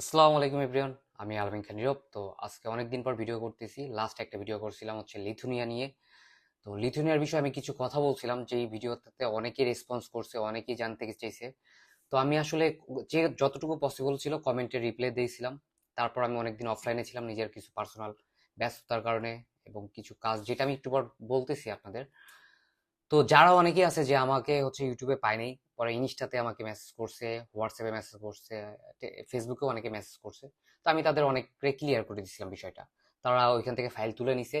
আসসালামু আলাইকুম এভরিওয়ান, আমি আলমিন খান নীরব তো আজকে অনেকদিন পর ভিডিও করতেছি। লাস্ট একটা ভিডিও করছিলাম হচ্ছে লিথুনিয়া নিয়ে। তো লিথুনিয়ার বিষয়ে আমি কিছু কথা বলছিলাম যে এই ভিডিওতে অনেকেই রেসপন্স করছে, অনেকেই জানতে চাইছে। তো আমি আসলে যে যতটুকু পসিবল ছিল কমেন্টে রিপ্লাই দিয়েছিলাম। তারপর আমি অনেকদিন অফলাইনে ছিলাম নিজের কিছু পার্সোনাল ব্যস্ততার কারণে এবং কিছু কাজ, যেটা আমি একটু পর বলতেছি আপনাদের। তো যারা অনেকেই আছে যে আমাকে হচ্ছে ইউটিউবে পায়নি পরে ইনস্টাতে আমাকে মেসেজ করছে হোয়াটসঅ্যাপে মেসেজ করছে ফেসবুকেও অনেকে মেসেজ করছে, তো আমি তাদের অনেক ক্লিয়ার করে দিয়েছিলাম বিষয়টা। তারা ওইখান থেকে ফাইল তুলে নিছে।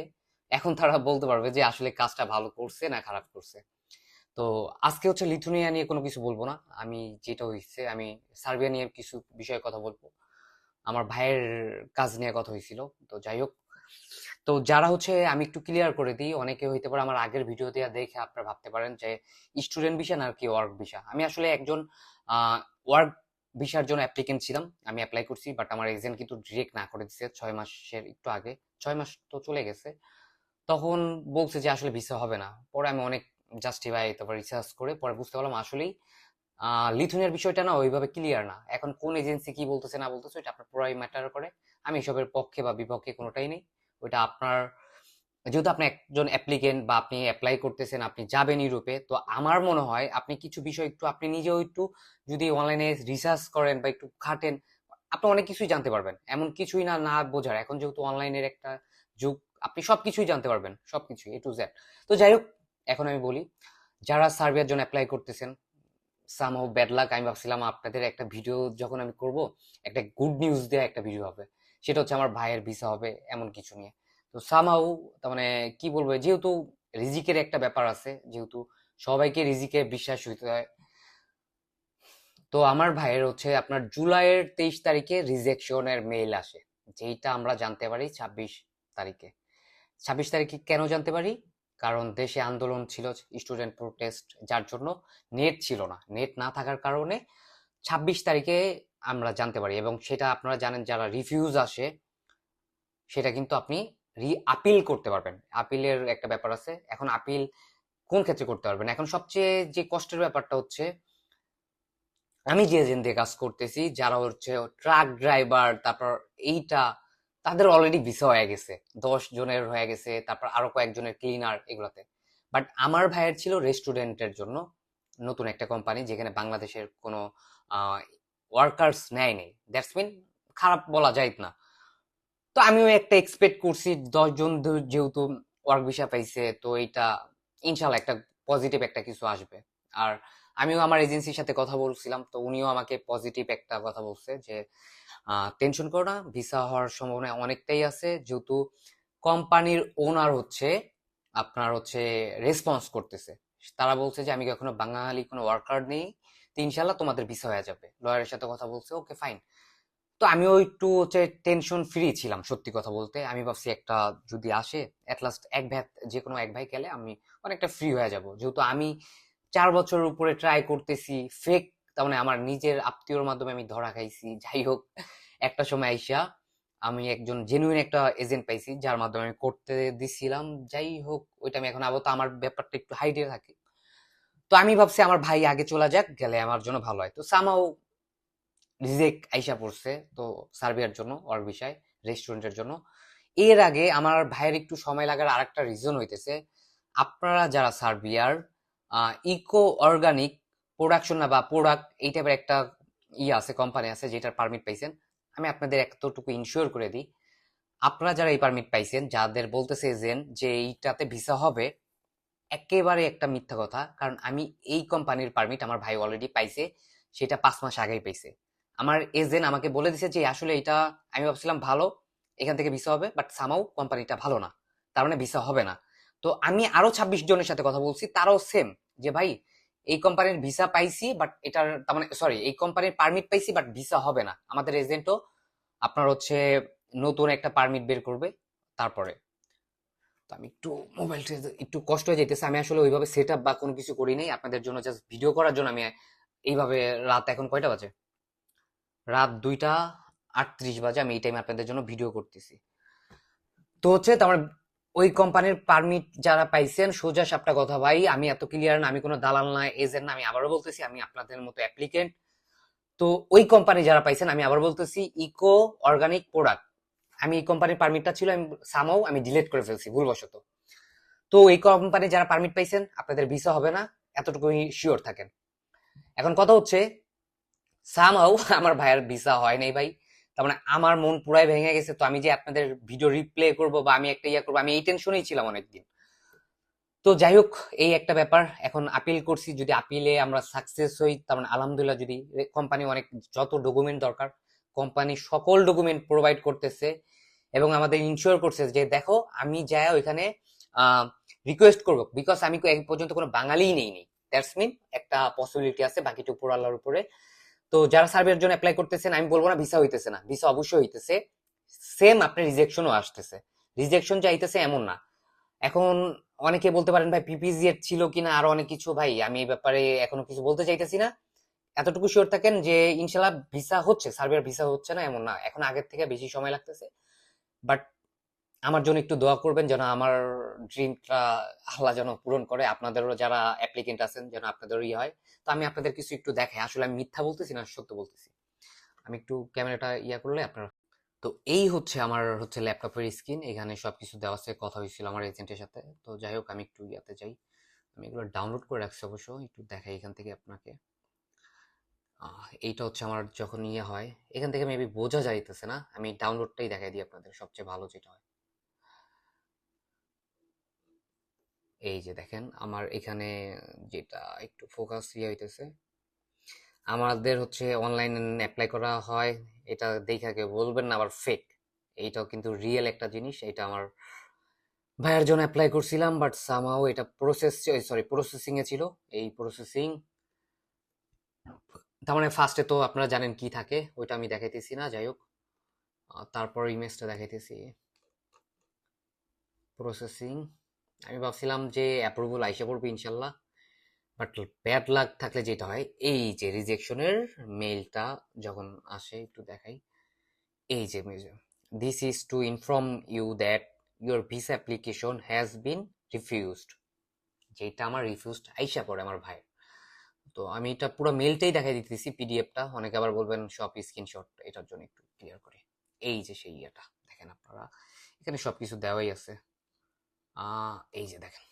এখন তারা বলতে পারবে যে আসলে কাজটা ভালো করছে না খারাপ করছে। তো আজকে হচ্ছে লিথুনিয়া নিয়ে কোনো কিছু বলব না। আমি যেটা হয়েছে আমি সার্বিয়া নিয়ে কিছু বিষয়ে কথা বলব। আমার ভাইয়ের কাজ নিয়ে কথা হয়েছিল তো যাই হোক। তো যারা হচ্ছে আমি একটু ক্লিয়ার করে দিই, অনেকে হইতে পারে আমার আগের ভিডিও দেওয়া দেখে আপনারা ভাবতে পারেন যে স্টুডেন্ট ভিসা না কি ওয়ার্ক ভিসা আমি আসলে একজন ওয়ার্ক ভিসার জন্য অ্যাপ্লিকেন্ট ছিলাম। আমি অ্যাপ্লাই করছি বাট আমার এজেন্ট কিন্তু ডিরেক্ট না করে দিচ্ছে ছয় মাসের একটু আগে। ছয় মাস তো চলে গেছে। তখন বলছে যে আসলে ভিসা হবে না। পরে আমি অনেক জাস্টিফাই তারপর রিসার্চ করে পরে বুঝতে পারলাম আসলেই লিথুনিয়ার বিষয়টা না ওইভাবে ক্লিয়ার না। এখন কোন এজেন্সি কি বলতেছে না বলতেছে এটা আপনার পুরাই ম্যাটার করে। আমি এসবের পক্ষে বা বিপক্ষে কোনোটাই নেই। ওইটা আপনার, যেহেতু আপনি একজন অ্যাপ্লিকেন্ট বা আপনি অ্যাপ্লাই করতেছেন, আপনি যাবেন ইউরোপে, তো আমার মনে হয় আপনি কিছু বিষয় একটু, আপনি নিজেও একটু যদি অনলাইনে রিসার্চ করেন বা একটু খাটেন, আপনি অনেক কিছুই জানতে পারবেন। এমন কিছুই না না বোঝার। এখন যেহেতু অনলাইনের একটা যুগ, আপনি সব কিছুই জানতে পারবেন সবকিছুই এ টু জেড তো যাই হোক, এখন আমি বলি, যারা সার্বিয়ার জন্য অ্যাপ্লাই করতেছেন সাম অফ ব্যাড লাক আমি ভাবছিলাম আপনাদের একটা ভিডিও যখন আমি করব, একটা গুড নিউজ দেওয়া একটা ভিডিও হবে। সেটা হচ্ছে আমার ভাইয়ের ভিসা হবে, এমন কিছু নিয়ে। তো সামাও তার মানে কি বলব, যেহেতু রিজিকের একটা ব্যাপার আছে, যেহেতু সবাইকে রিজিকে বিশ্বাস হইতে হয়। তো আমার ভাইয়ের হচ্ছে আপনার জুলাইয়ের তেইশ তারিখে রিজেকশনের মেইল আসে, যেইটা আমরা জানতে পারি ছাব্বিশ তারিখে। ছাব্বিশ তারিখে কেন জানতে পারি? কারণ দেশে আন্দোলন ছিল স্টুডেন্ট প্রোটেস্ট যার জন্য নেট ছিল না। নেট না থাকার কারণে ছাব্বিশ তারিখে আমরা জানতে পারি এবং সেটা আপনারা জানেন যারা রিফিউজ আসে, সেটা কিন্তু আপনি রি আপিল করতে পারবেন। আপিলের একটা ব্যাপার আছে, এখন আপিল কোন ক্ষেত্রে করতে পারবেন? এখন সবচেয়ে যে কষ্টের ব্যাপারটা হচ্ছে, আমি যে এজেন্ট দিয়ে কাজ করতেছি, যারা হচ্ছে ট্রাক ড্রাইভার তারপর এইটা, তাদের অলরেডি ভিসা হয়ে গেছে, দশ জনের হয়ে গেছে, তারপর আরও কয়েকজনের ক্লিনার এগুলোতে। বাট আমার ভাইয়ের ছিল রেস্টুরেন্টের জন্য নতুন একটা কোম্পানি যেখানে বাংলাদেশের কোনো ওয়ার্কার্স নেয় নেই। দ্যাটস মিন খারাপ বলা যায় না। তো আমিও একটা এক্সপেক্ট করছি দশজন যেহেতু ওয়ার্ক ভিসা পাইছে, তো এটা ইনশাল্লাহ একটা পজিটিভ একটা কিছু আসবে। আর আমিও আমার এজেন্সির সাথে কথা বলছিলাম, তো উনিও আমাকে পজিটিভ একটা কথা বলছে যে টেনশন করো না ভিসা হওয়ার সম্ভাবনা অনেকটাই আছে। যেহেতু কোম্পানির ওনার হচ্ছে, আপনার হচ্ছে রেসপন্স করতেছে। তারা বলছে যে, আমি কখনো বাঙালি কোনো ওয়ার্কার নেই ইনশাল্লাহ তোমাদের ভিসা হয়ে যাবে। লয়ারের সাথে কথা বলছে ওকে ফাইন তো আমিও একটু হচ্ছে টেনশন ফ্রি ছিলাম, সত্যি কথা বলতে। আমি ভাবছি একটা যদি আসে লাস্ট এক ভাই, যে কোনো এক ভাই গেলে আমি অনেকটা ফ্রি হয়ে যাব। যেহেতু আমি চার বছরের উপরে ট্রাই করতেছি ফেক তার মানে আমার নিজের আত্মীয়র মাধ্যমে আমি ধরা খাইছি, যাই হোক, একটা সময় আইসা আমি একজন জেনুইন একটা এজেন্ট পাইছি, যার মাধ্যমে আমি করতে দিছিলাম। যাই হোক, ওইটা আমি এখন আবার তো আমার ব্যাপারটা একটু হাইডে থাকে। তো আমি ভাবছি আমার ভাই আগে চলে যাক, গেলে আমার জন্য ভালো হয়। তো সামাও রিজেক আইসা পড়ছে, তো সার্বিয়ার জন্য, ওর বিষয় রেস্টুরেন্টের জন্য। এর আগে আমার ভাইয়ের একটু সময় লাগার আরেকটা রিজন হইতেছে, আপনারা যারা সার্বিয়ার ইকো অর্গানিক প্রোডাকশন না বা প্রোডাক্ট এই টাইপের একটা ইয়ে আছে কোম্পানি আছে, যেটার পারমিট পাইছেন, আমি আপনাদের এতটুকু ইনশিওর করে দিই, আপনারা যারা এই পারমিট পাইছেন, যাদের বলতেছে এজেন্ট যে এইটাতে ভিসা হবে একেবারে একটা মিথ্যা কথা। কারণ আমি এই কোম্পানির পারমিট আমার ভাই অলরেডি পাইছে, সেটা পাঁচ মাস আগেই পাইছে। আমার এজেন্ট আমাকে বলে দিছে যে, আসলে এটা আমি ভাবছিলাম ভালো, এখান থেকে ভিসা হবে বাট সামাও কোম্পানিটা ভালো না। তার মানে ভিসা হবে না। তো আমি আরও ছাব্বিশ জনের সাথে কথা বলছি, তারাও সেম যে, ভাই, এই কোম্পানির ভিসা পাইছি বাট এটার তার মানে সরি এই কোম্পানির পারমিট পাইছি বাট ভিসা হবে না। আমাদের এজেন্টও আপনার হচ্ছে নতুন একটা পারমিট বের করবে, তারপরে। তো আমি একটু মোবাইলটা একটু কষ্ট হয়ে যেতেছে আমি আসলে ওইভাবে সেট আপ বা কোনো কিছু করি নাই আপনাদের জন্য জাস্ট ভিডিও করার জন্য আমি এইভাবে রাত এখন কয়টা বাজে? রাত দুইটা আটত্রিশ বাজে, আমি এই টাইমে আপনাদের জন্য ভিডিও করতেছি। তো হচ্ছে তোমার ওই কোম্পানির পারমিট যারা পাইছেন, সোজা সাপটা কথা ভাই, আমি এত ক্লিয়ার না, আমি কোনো দালাল না এজেন্ট না, আমি আবারও বলতেছি, আমি আপনাদের মতো অ্যাপ্লিকেন্ট তো ওই কোম্পানি যারা পাইছেন, আমি আবার বলতেছি ইকো অর্গানিক প্রোডাক্ট আমি এই কোম্পানির পারমিটটা ছিল, আমি সামাও আমি ডিলিট করে ফেলছি, ভুলবশত। তো এই কোম্পানি যারা পারমিট পাইছেন, আপনাদের ভিসা হবে না, এতটুকুই শিওর থাকেন। এখন কথা হচ্ছে সামাও আমার ভাইয়ের ভিসা হয় নাই ভাই। তার মানে আমার মন পুরাই ভেঙে গেছে, তো আমি যে আপনাদের ভিডিও রিপ্লে করব বা আমি একটা ইয়া করব, আমি এই টেনশনেই ছিলাম অনেকদিন। তো যাই হোক, এই একটা ব্যাপার, এখন আপিল করছি, যদি আপিলে আমরা সাকসেস হই, তার মানে আলহামদুলিল্লাহ যদি কোম্পানি অনেক, যত ডকুমেন্ট দরকার কোম্পানি সকল ডকুমেন্ট প্রোভাইড করতেছে এবং আমাদের ইনশিওর করছে যে দেখো, আমি যাই ওইখানে রিকোয়েস্ট করব। বিকজ আমি এই পর্যন্ত কোনো বাঙালিই নেই নি। দ্যাটস মিন একটা পসিবিলিটি আছে বাকিটা উপর আল্লাহর উপরে। তো যারা সার্ভের জন্য অ্যাপ্লাই করতেছেন, আমি বলব না ভিসা হইতেছে না। ভিসা অবশ্যই হইতেছে। সেম আপনার রিজেকশনও আসতেছে। রিজেকশন চাইতেছে এমন না। এখন অনেকে বলতে পারেন, ভাই পিপিজি ছিল কিনা? আরও অনেক কিছু, ভাই, আমি এই ব্যাপারে এখনও কিছু বলতে চাইতেছি না। এতটুকু শিওর থাকেন যে ইনশাল্লাহ ভিসা হচ্ছে, সার্বিয়ার ভিসা হচ্ছে না, এমন না। এখন আগের থেকে বেশি সময় লাগতেছে। বাট আমার জন্য একটু দোয়া করবেন যেন আমার ড্রিমটা আল্লাহ যেন পূরণ করে, আপনাদেরও যারা অ্যাপ্লিকেন্ট আছেন যেন আপনাদেরও ইয়ে হয়। তো আমি আপনাদের কিছু একটু দেখাই আসলে আমি মিথ্যা বলতেছি না, সত্য বলতেছি? আমি একটু ক্যামেরাটা ইয়া করলে আপনারা তো এই হচ্ছে আমার হচ্ছে ল্যাপটপের স্ক্রিন, এখানে সবকিছু দেওয়া আছে, কথা হয়েছিল আমার এজেন্টের সাথে। তো যাই হোক, আমি একটু ইয়াতে যাই। আমি এগুলো ডাউনলোড করে রাখছি অবশ্য, একটু দেখাই এখান থেকে আপনাকে। এইটা হচ্ছে আমার যখন ইয়ে হয়, এখান থেকে মেবি বোঝা যাইতেছে না। আমি ডাউনলোডটাই দেখাই দিই আপনাদের, সবচেয়ে ভালো যেটা হয়। এই যে দেখেন, আমার এখানে যেটা একটু ফোকাস ইয়ে হইতেছে। আমাদের হচ্ছে অনলাইন অ্যাপ্লাই করা হয়, এটা দেখা বলবেন না, আবার ফেক এইটাও কিন্তু রিয়েল একটা জিনিস, এটা আমার ভাইয়ের জন্য অ্যাপ্লাই করছিলাম বাট সামাও এটা প্রসেস সরি প্রসেসিং এ ছিল। এই প্রসেসিং তার মানে ফার্স্টে তো আপনারা জানেন কি থাকে, ওইটা আমি দেখাইতেছি না, যাই হোক। তারপর ইমেজটা দেখাইতেছি। প্রসেসিং আমি ভাবছিলাম যে অ্যাপ্রুভাল আইসা পড়বে ইনশাল্লাহ বাট ব্যাড লাক থাকলে যেটা হয়, এই যে রিজেকশনের মেইলটা যখন আসে, একটু দেখাই। এই যে this is to inform you that your visa application has been refused যেটা আমার রিফিউজড আইসা পড়ে আমার ভাই তো আমি এটা পুরো মেলটাই দেখাই দিতেছি পিডিএফটা অনেকে আবার বলবেন সব স্ক্রিনশট এটার জন্য একটু ক্লিয়ার করে। এই যে সেই ইয়েটা, দেখেন আপনারা। এখানে সবকিছু দেওয়াই আছে। এই যে দেখেন,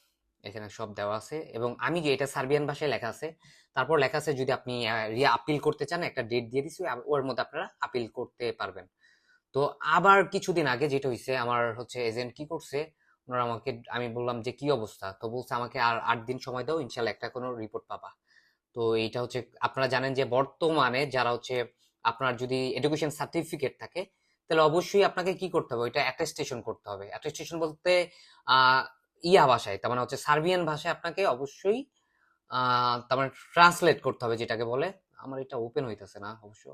এখানে সব দেওয়া আছে। এবং আমি যে এটা সার্বিয়ান ভাষায় লেখা আছে। তারপর লেখা আছে, যদি আপনি রিয়া আপিল করতে চান, একটা ডেট দিয়ে আ- ওর মধ্যে আপনারা আপিল করতে পারবেন। তো আবার কিছুদিন আগে যেটা হয়েছে আমার হচ্ছে এজেন্ট কি করছে, ওনারা আমাকে, আমি বললাম যে, কি অবস্থা? তো বলছে, আমাকে আর আট দিন সময় দাও, ইনশাল্লাহ একটা কোনো রিপোর্ট পাবা। তো এইটা হচ্ছে, আপনারা জানেন যে বর্তমানে যারা হচ্ছে আপনার যদি এডুকেশন সার্টিফিকেট থাকে, তাহলে অবশ্যই আপনাকে কি করতে হবে? ওইটা অ্যাটেস্টেশন করতে হবে। অ্যাটেস্টেশন বলতে ইয়া ভাষায়, তার মানে হচ্ছে সার্বিয়ান ভাষায় আপনাকে অবশ্যই তার মানে ট্রান্সলেট করতে হবে যেটাকে বলে। আমার এটা ওপেন হইতেছে না অবশ্য।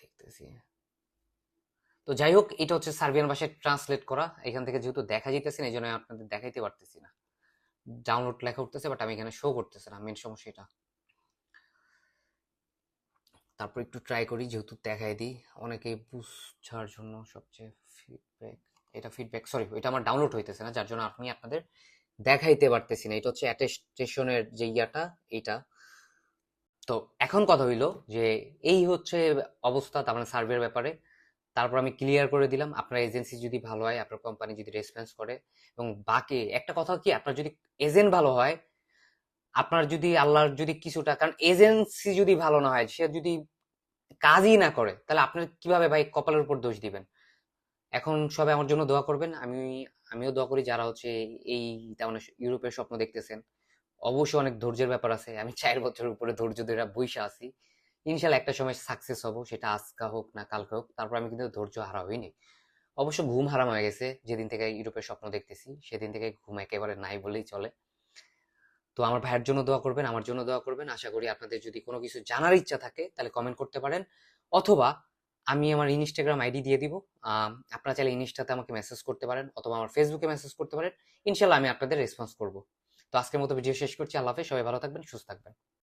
দেখতেছি। তো যাই হোক, এটা হচ্ছে সার্বিয়ান ভাষায় ট্রান্সলেট করা। এখান থেকে যেহেতু দেখা যাইতেছে না এই জন্য আপনাদের দেখাইতে পারতেছি না। ডাউনলোড লেখা উঠতেছে বাট আমি এখানে শো করতেছে না মেন সমস্যা এটা। তারপর একটু ট্রাই করি, যেহেতু দেখাই দিই অনেকে বুঝার জন্য সবচেয়ে ফিডব্যাক এটা ফিডব্যাক সরি এটা আমার ডাউনলোড হইতেছে না, যার জন্য আমি আপনাদের দেখাইতে পারতেছি না। এটা হচ্ছে অ্যাটেস্টেশনের যে ইয়াটা, এইটা। তো এখন কথা হইল যে এই হচ্ছে অবস্থা, তার মানে সার্ভের ব্যাপারে। তারপর আমি ক্লিয়ার করে দিলাম, আপনার এজেন্সি যদি ভালো হয়, আপনার কোম্পানি যদি রেসপন্স করে। এবং বাকি, একটা কথা কি, আপনার যদি এজেন্ট ভালো হয়, আপনার যদি আল্লাহর যদি কিছুটা, কারণ এজেন্সি যদি ভালো না হয়, সে যদি কাজই না করে, তাহলে আপনার কীভাবে ভাই কপালের উপর দোষ দিবেন? এখন সবাই আমার জন্য দোয়া করবেন। আমি, আমিও দোয়া করি যারা হচ্ছে এই, তেমন ইউরোপের স্বপ্ন দেখতেছেন। অবশ্যই অনেক ধৈর্যের ব্যাপার আছে। আমি চার বছরের উপরে ধৈর্য ধরে বইসা আছি। ইনশাল্লাহ একটা সময় সাকসেস হব, সেটা আজকা হোক না কালকে হোক, তারপর আমি কিন্তু ধৈর্য হারা হইনি অবশ্য ঘুম হারাম হয়ে গেছে, যেদিন থেকে ইউরোপের স্বপ্ন দেখতেছি, সেদিন থেকে ঘুম একেবারে নাই বলেই চলে। তো আমার ভাইয়ের জন্য দোয়া করবেন, আমার জন্য দোয়া করবেন। আশা করি আপনাদের যদি কোনো কিছু জানার ইচ্ছা থাকে, তাহলে কমেন্ট করতে পারেন। অথবা আমি আমার ইনস্টাগ্রাম আইডি দিয়ে দিব। আপনারা চাইলে ইনস্টাতে আমাকে মেসেজ করতে পারেন, অথবা আমার ফেসবুকে মেসেজ করতে পারেন। ইনশাল্লাহ আমি আপনাদের রেসপন্স করব। তো আজকের মতো ভিডিও শেষ করছি, আল্লাহ হাফেজ, সবাই ভালো থাকবেন, সুস্থ থাকবেন।